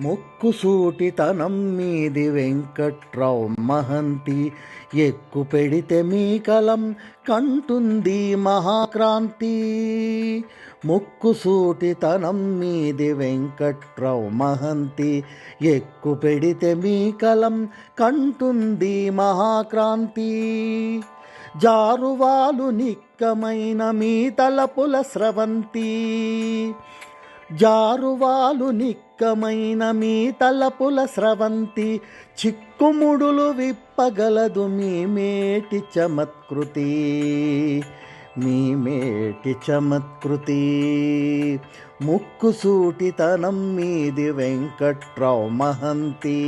ముక్కుసూటితనం మీది వెంకట్రావు మహంతి. ఎక్కు పెడితే మీ కలం కంటుంది మహాక్రాంతి. ముక్కుసూటితనం మీది వెంకట్రావు మహంతి. ఎక్కు పెడితే మీ కలం కంటుంది మహాక్రాంతి. జారువాలు నిక్కమైన మీ తలపుల స్రవంతి. జారువాలు నిక్కమైన మీ తలపుల స్రవంతి చిక్కుముడులు విప్పగలదు మీ మేటి చమత్కృతి. మీ మేటి చమత్కృతి. ముక్కుసూటితనం మీది వెంకట్రావు మహంతి.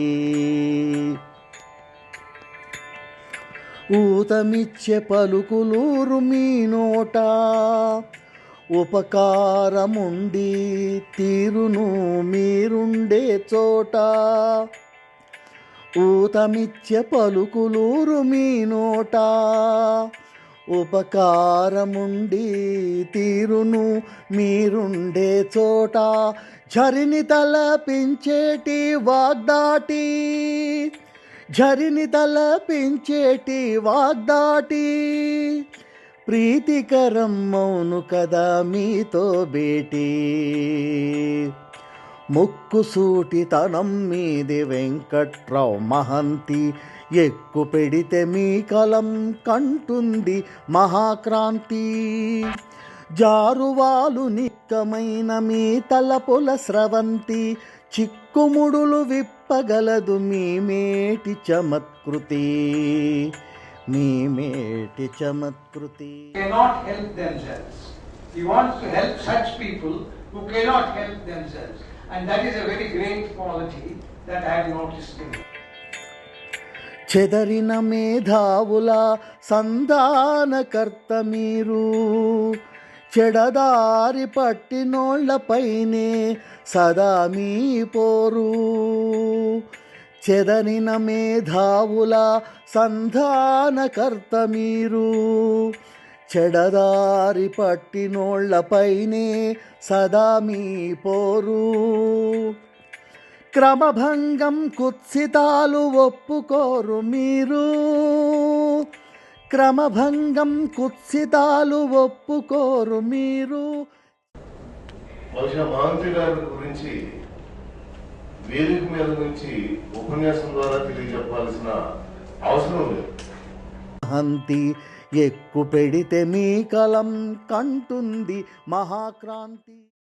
ఊతమిచ్చే పలుకులూరు మీ నోట ఉపకారముండి తీరును మీరుండే చోట. ఊతమిచ్చే పలుకులూరు మీ నోట. ఉపకారముండి తీరును మీరుండే చోట. జరిని తలపించేటి వాగ్దాటి. జరిని తలపించేటి వాగ్దాటి. ప్రీతికరం మౌను కదా మీతో బేటి ముక్కుసూటితనం మీది వెంకట్రావు మహంతి ఎక్కు పెడితే మీ కలం కంటుంది మహాక్రాంతి. జారువాలు నిక్కమైన మీ తలపుల స్రవంతి చిక్కుముడులు విప్పగలదు మీ మేటి చమత్కృతి. మీ మేటి చమత్కృతి help themselves. He wants to help such people who cannot help themselves. And that is a very great quality that I have noticed in him. చెదరిన మేధావుల సంధానకర్త మీరు చెడదారి పట్టినోళ్ళపైనే సదా మీ పోరు చెదనిన మేధావుల సంధానకర్త మీరు చెడదారి పట్టినోళ్ళపైనే సదా మీ పోరు. క్రమభంగం కుత్సితాలు ఒప్పుకోరు మీరు. క్రమభంగం కుత్సితాలు ఒప్పుకోరు మీరు. బహుశా మహంతి గారి గురించి వేదిక మీద నుంచి ఉపన్యాసం ద్వారా తెలియజెప్పాల్సిన అవసరం లేదు. హంతి ఎక్కు పెడితే మీ కలం కంటుంది మహాక్రాంతి.